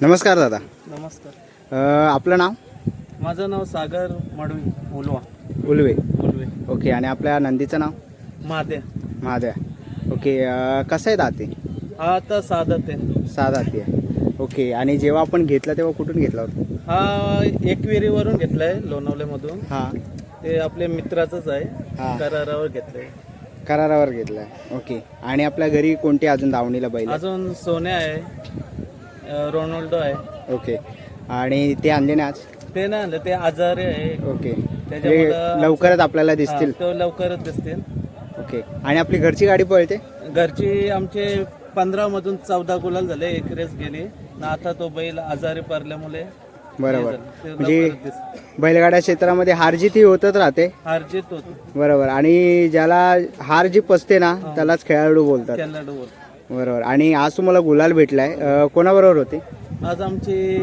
नमस्कार दादा. नमस्कार. अ, आपलं नाव? माझं नाव सागर मडवी उलवा. उलवे. उलवे. ओके आणि आपल्या नंदीचं नाव? महादे महाद्या ओके अ, कसं आहे दाते? हा आता साधत आहे सहा दाती आहे ओके आणि जेव्हा आपण घेतला तेव्हा कुठून घेतला होता? हा एकविरीवरून घेतलाय लोणावल्यामधून हां. ते आपल्या मित्राचंच हा. आहे करारावर घेतलंय. करारावर घेतला ओके आणि आपल्या घरी कोणती अजून दावणीला बैल आहे? अजून सोने आहे. रोनाल्डो आहे. ओके. आणि ते आणले ना आज? ते नाही आणलं ते आजारी आहे. ओके. त्याच्यामुळं म्हणजे लवकरच आपल्याला दिसतील. हा, तो लवकरच दिसतील. ओके. आणि आपली घरची गाडी पळते? घरची आमचे पंधरा मधून चौदा गुलाल झाले एक रेस गेली. ना आता तो बैल आजारी पडल्यामुळे बरोबर. ते म्हणजे लवकरच. बैलगाड्या क्षेत्रामध्ये हारजीत ही होतच राहते. हारजीत होत. बरोबर. आणि ज्याला हार जी पसते ना त्यालाच खेळाडू बोलतात. कॅनडा होत बरोबर. आणि आज तुम्हाला गुलाल भेटलाय. अं, कोणाबरोबर होते? आज आमची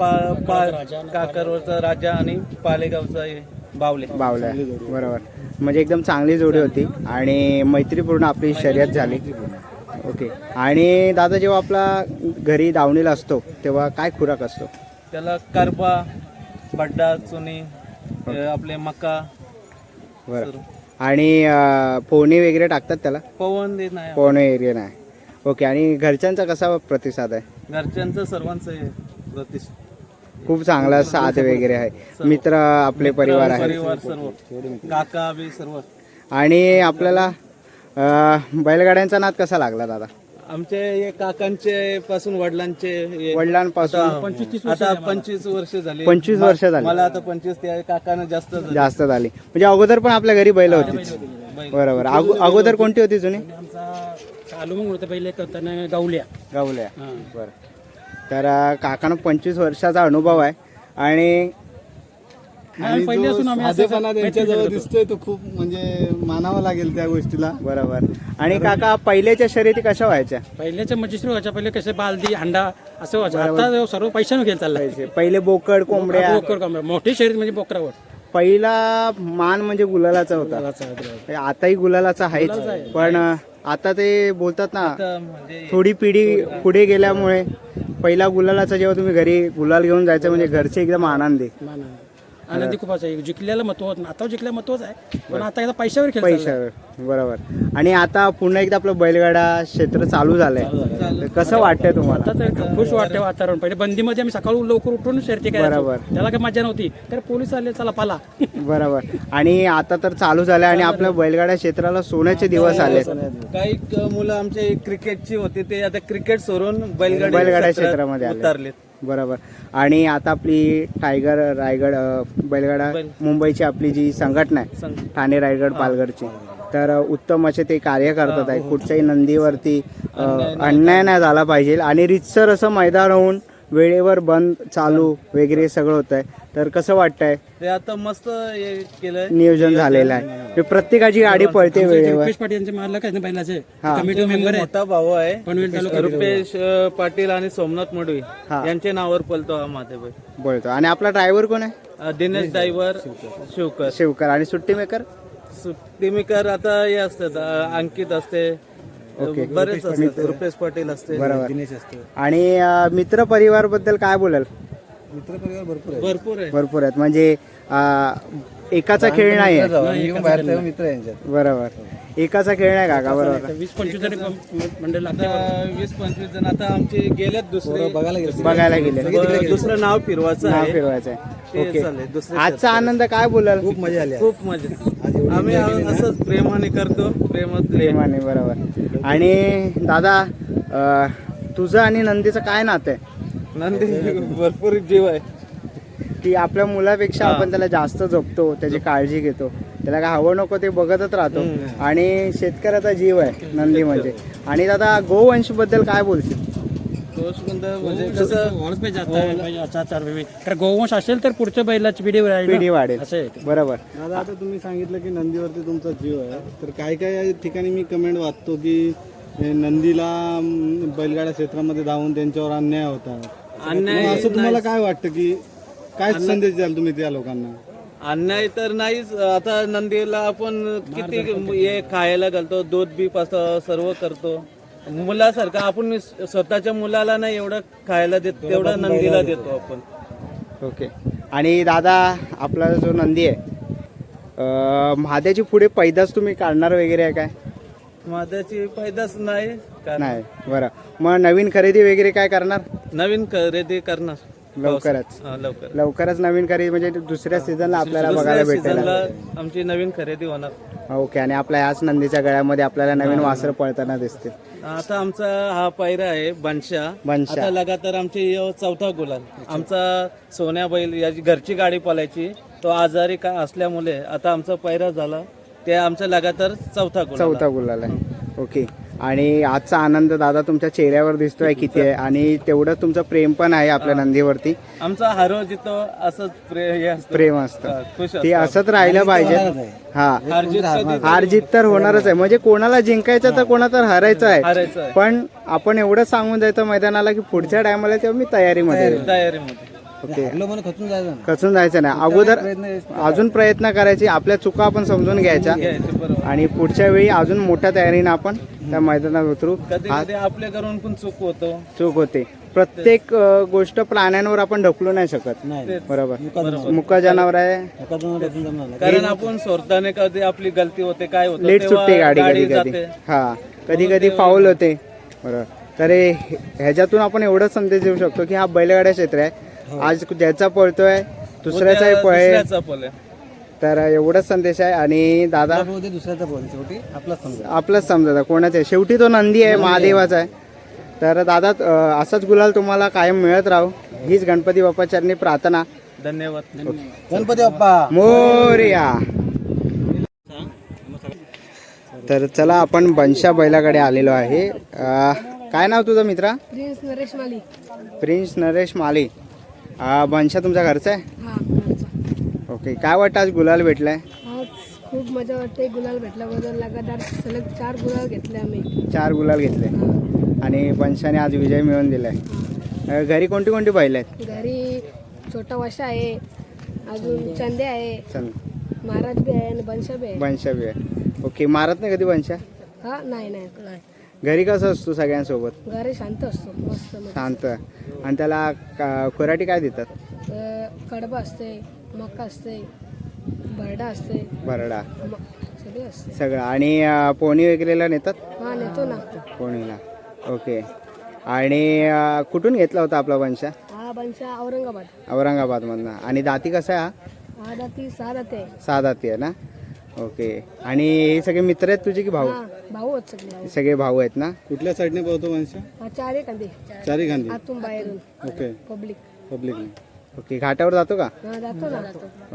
पा पा काकरवरचा राजा आणि पालेगावचा हे बावले. बावल्या बरोबर. म्हणजे एकदम चांगली जोडी होती. आणि मैत्रीपूर्ण आपली शर्यत झाली. ओके. आणि दादा जेव्हा आपला घरी दावणीला असतो तेव्हा काय खुराक असतो? त्याला करबा बड्डा चुनी अ, आपले मका. बरं. आणि अं, पोहणे वगैरे टाकतात त्याला? पवन देत नाही. पोहणे एरिया नाही. ओके आणि घरच्यांचा कसा प्रतिसाद आहे? घरच्यांचं सर्वांचं हे खूप चांगला साथ वगैरे आहे. मित्र आपले परिवार आहे परिवार सर्व. काका बी सर्व. आणि आपल्याला अं, बैलगाड्यांचा नाद कसा लागला दादा? आमचे हे काकांचे पासून वडिलांचे हे- वडिलांपासून? आता पंचवीस वर्ष झाली 25 वर्ष झाली. मला आता पंचवीस त्या काकानं जास्त झाली. जास्त झाली. म्हणजे अगोदर पण आपल्या घरी बैल होती बैल. बरोबर. अगो- अगोदर कोणती होती जुनी? आमचा चालू मग होतं पहिले करताना गावल्या. गावल्या. बरं. तर अं, काकांना पंचवीस वर्षाचा अनुभव आहे. आणि आणि पहिले असून आम्ही असं त्यांच्याजवळ दिसतोय तो खूप म्हणजे मानावं लागेल त्या गोष्टीला. बरोबर. आणि काका पहिल्याच्या शर्यती कशा व्हायच्या? पहिल्याच्या मजेशीर व्हायच्या. पहिले कसे बालदी हंडा असं व्हायचं. आता सर्व पैशाने खेळ चाललाय. पहिले बोकड कोंबड्या. बोकर कांबऱ्या. मोठी शरीर म्हणजे बोकरावर पहिला मान म्हणजे गुलालाचा होता. आताही गुलालाचा आहेच. पण आता ते बोलतात ना म्हणजे थोडी पिढी पुढे गेल्यामुळे पहिला गुलालाचा जेव्हा तुम्ही घरी गुलाल घेऊन जायचं म्हणजे घरचे एकदम आनंदी. आनंदी खूप आहे जिंकल्याला महत्त्व होत. आता जिंकल्या महत्वच आहे पण आता एकदा पैशावर खेळ. पैशावर बरोबर. आणि आता पुन्हा एकदा आपलं बैलगाडा क्षेत्र चालू झालंय. तर कसं वाटतंय तुम्हाला? आता तर खुश वाटते वातावरण. पहिले बंदीमध्ये आम्ही सकाळी लवकर उठून शर्ती करायचो बरोबर. त्याला काही मजा नव्हती. तर पोलीस आले चला पाला. बरोबर. आणि आता तर चालू झालंय आणि आपल्या बैलगाडा क्षेत्राला सोन्याचे दिवस आले काही क- मुलं आमचे क्रिकेटची होती ते आता क्रिकेट सोडून बैलगाडी बैलगाड्या क्षेत्रात क्षेत्रामध्ये आले. उतरलेत. बरोबर. आणि आता आपली टायगर रायगड बैलगाडा बैल. मुंबईची आपली जी संघटना आहे ठाणे रायगड पालघरची. तर उत्तम असे ते कार्य करतात आहे कुठच्याही नंदीवरती अन्याय नाही झाला पाहिजे. आणि रितसर असं मैदान होऊन वेळेवर बंद चालू वगैरे सगळं होत आहे तर कसं वाटतंय? ते आता मस्त हे केलंय. नियोजन झालेलं आहे. म्हणजे प्रत्येकाची गाडी पळते वेळेवर. रुपेश पाटील यांचे मालक आहेत ना बैलाचे हा. कमिटी मेंबर आहे मोठा भाऊ आहे. पनवेल तालुका रुपेश अ, पाटील आणि सोमनाथ मडवी हा. यांच्या नावावर पलतो हा मातेबाई बोलतो. आणि आपला ड्रायव्हर कोण आहे? अ, दिनेश ड्रायव्हर शिवकर. शिवकर. आणि सुट्टी मेकर? सुट्टीमेकर आता हे असतात अ, अंकित असते. बरेच असतात. रुपेश पाटील असते बरोबर. आणि अ, मित्र परिवारबद्दल काय बोलाल? मित्रपरिवार भरपूर भरपूर आहे भरपूर आहेत. म्हणजे अ, एकाचा खेळ नाही आहे आहे मित्र आहे यांच्यात. बरोबर. एकाचा खेळ नाही काका बरोबर. वीस पंचवीस जरी मंडळ लागते आता वीस पंचवीस जण आता आमचे गेलेत दुसरे. बघायला गेलं. बघायला गेले. दुसरं नाव फिरवायचं नाव आहे. फिरवायचं आहे. ते ओके. दुसरे आजचा आनंद काय बोलाल? खूप मजा आली. खूप मजा आम्ही असंच प्रेमाने करतो. प्रेमात प्रेमाने बरोबर. आणि दादा अं, तुझं आणि नंदीचं काय नातं आहे? नंदी भरपूर जीव आहे. की आपल्या मुलापेक्षा आपण त्याला जास्त जपतो त्याची काळजी घेतो. त्याला काय हवं नको ते बघतच राहतो. आणि शेतकऱ्याचा जीव आहे नंदी म्हणजे. आणि दादा गोवंशबद्दल काय बोलशील? म्हणजे. कारण गोवंश असेल तर पुढच्या बैलाची पिढी. पिढी वाढेल. असं आहे ते. बरोबर. दादा आता तुम्ही सांगितलं की नंदीवरती तुमचा जीव आहे. तर काय काय ठिकाणी मी कमेंट वाचतो की हे नंदीला अं, बैलगाड्या क्षेत्रामध्ये धावून त्यांच्यावर अन्याय होता अन्याय मग असं तुम्हाला काय वाटतं की काय संदेश द्याल तुम्ही त्या लोकांना? अन्याय तर नाहीच. आता नंदीला आपण किती हे खायला घालतो दूध बी पास सर्व करतो. मुलासारखं आपण स्वतःच्या मुलाला नाही एवढं खायला देत तेवढं नंदीला देतो आपण. ओके. आणि दादा आपला जो नंदी आहे अं, महादेची पुढे पैदास तुम्ही काढणार वगैरे आहे काय? माझ्याची फायदाच नाही नाही बरं. मग नवीन खरेदी वगैरे काय करणार? नवीन खरेदी करणार. लवकरच. हा, लवकर. लवकरच नवीन खरेदी म्हणजे दुसऱ्या सीझनला आपल्याला बघायला भेटेल. सीझनला आमची नवीन खरेदी होणार. ओके आणि आपल्या याच नंदीच्या गळ्यामध्ये आपल्याला नवीन वासरं पळताना दिसतील. आता आमचा हा पायरा आहे बनशा बनशा. आता लगातार आमची यो चौथा गुलाल. आमचा सोन्या बैल याची घरची गाडी पळायची. तो आजारी का असल्यामुळे आता आमचा पायरा झाला. ते आमचा लगातार चौथा गुलाल चौथा गुलाल आहे. ओके. आणि आजचा आनंद दादा तुमच्या चेहऱ्यावर दिसतोय किती आहे? आणि तेवढं तुमचं प्रेम पण आहे आपल्या नंदीवरती. आमचा हरो जितो असंच प्रे असतं. प्रेम असतं. खुश ते असतं. असंच राहिलं पाहिजे. हा. हारजीत कधी हार जीत तर होणारच आहे. म्हणजे कोणाला जिंकायचं तर कोणा तर हरायचं आहे. पण आपण एवढं सांगून जायचं मैदानाला की पुढच्या टायमाला तेव्हा मी तयारीमध्ये आहे. तयारीमध्ये. ओके. म्हणून खचून जायचं कसून जायचं नाही. अगोदर अजून प्रयत्न करायचे आपल्या चुका आपण समजून घ्यायच्या. घ्यायचे बरोबर. आणि पुढच्या वेळी अजून मोठ्या तयारीने आपण त्या मैदानात उतरू. कधी हा कधी आपल्याकडून पण चूक होतो. चूक होते. प्रत्येक अ, गोष्ट प्राण्यांवर आपण ढकलू नाही शकत. तेच. बरोबर. मुका जनावर आहे. कारण आपण स्वतःने कधी आपली गलती होते काय होतं लेट तेव्हा सुटते गाडी कधी कधी जाते. हा. कधी कधी फाऊल होते. बरोबर. तर हे- ह्याच्यातून आपण एवढंच संदेश देऊ शकतो की हा बैलगाड्या क्षेत्र आहे. आज ज्याचा पळतोय दुसऱ्याचाही पळे दुसऱ्याचा पळ आहे. तर एवढंच संदेश आहे आणि दादा दुसऱ्याचा बोल शेवटी आपला समजा. आपलंच समजा कोणाचं आहे? शेवटी तो नंदी आहे महादेवाचा आहे. तर दादा अ, असाच गुलाल तुम्हाला कायम मिळत राहू. हीच गणपती बाप्पाचरणी प्रार्थना. धन्यवाद. गणपती बाप्पा. मोर्या. तर चला आपण बनशा बैलाकडे आलेलो आहे. अ, काय नाव तुझं मित्रा? प्रिन्स नरेश माली प्रिन्स नरेश माली अ, बनशा तुमच्या घरचा आहे? हा. ओके काय वाटतं आज गुलाल भेटलाय? आज खूप मजा वाटते गुलाल भेटल्याबद्दल. लगातार सलग चार गुलाल घेतले आम्ही. चार गुलाल घेतले. आणि बनशाने आज विजय मिळवून दिलाय. अ, घरी कोणती कोणती बैल आहेत? घरी छोटा वशा आहे अजून चंदे. आहे चल महाराज बी आहे आणि बनशा बी आहे. बनशा बी आहे. ओके मारत नाही कधी बनशा हा नाही नाही. नाही. घरी कसं असतो सगळ्यांसोबत? घरी शांत असतो मस्त मस्त शांत. आणि त्याला का- खुराटी काय देतात? कडबा असते मका असते भरडा असते. म- सगळे असते. सगळं. आणि अ, पोणी वगैरेला नेतात? हा नेतो ना. पोणीला ओके. आणि अ, कुठून घेतला होता आपला वंशा हा बनशा औरंगाबाद. औरंगाबादमधनं. आणि दाती कसा आहे हा? हा दाती सहा दाते आहे. सहा दाती आहे ना? ओके. आणि हे सगळे मित्र आहेत तुझे की भाऊ? हा भाऊ आहेत सगळे. भाऊ सगळे भाऊ आहेत ना? कुठल्या साईडने पळतो माणसं? हा चार आहे कांदे चारी खांदी. आतून बाहेरून. ओके. पब्लिक. पब्लिकने ओके घाटावर जातो का? हा जातो ना.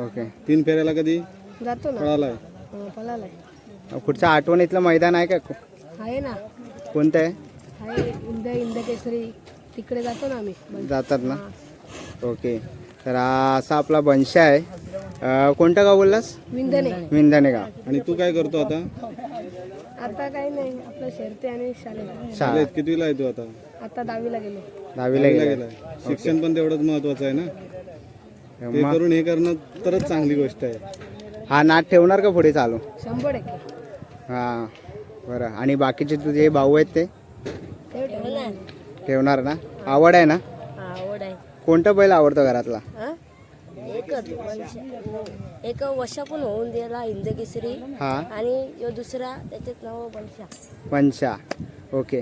ओके. तीन फेऱ्याला कधी? जातो ना. हा, पळालाय. पुढचं आठवणीतलं मैदान आहे का? आहे ना. कोणतं आहे? आहे इंद इंद केसरी तिकडे जातो ना आम्ही. जातात ना? ओके. तर हा असा आपला वंश आहे. अ, कोणतं गाव बोललास? विंधने. विंदाने गाव आणि तू काय करतो आता? आता काही नाही आपलं शेरते आणि शाळेत शाळा शाळेत कितवीला आहे तू आता? आता दहावीला गेलो. दहावीला गेला गेलाय. शिक्षण पण तेवढंच महत्वाचं आहे ना? ते मग करून हे करणं तरच चांगली गोष्ट आहे. हा नाट ठेवणार का पुढे चालू? शंभर हा बरं. आणि बाकीचे तुझे भाऊ आहेत ते? ठेवणार. ना? आवड आहे ना? आवड आहे. कोणता बैल आवडतो घरातला? एकच एक वर्षा पण होऊन दिला इंदकेसरी हा. आणि यो दुसरा त्याच्यात नाव बनशा पंचा ओके.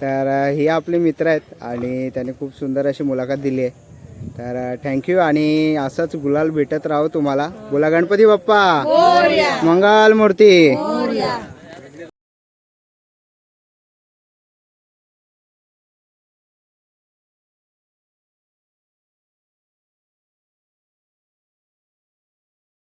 तर हे आपले मित्र आहेत आणि त्याने खूप सुंदर अशी मुलाखत दिली आहे. तर थँक्यू आणि असंच गुलाल भेटत राहू तुम्हाला. बोला गणपती बाप्पा. मंगल मूर्ती.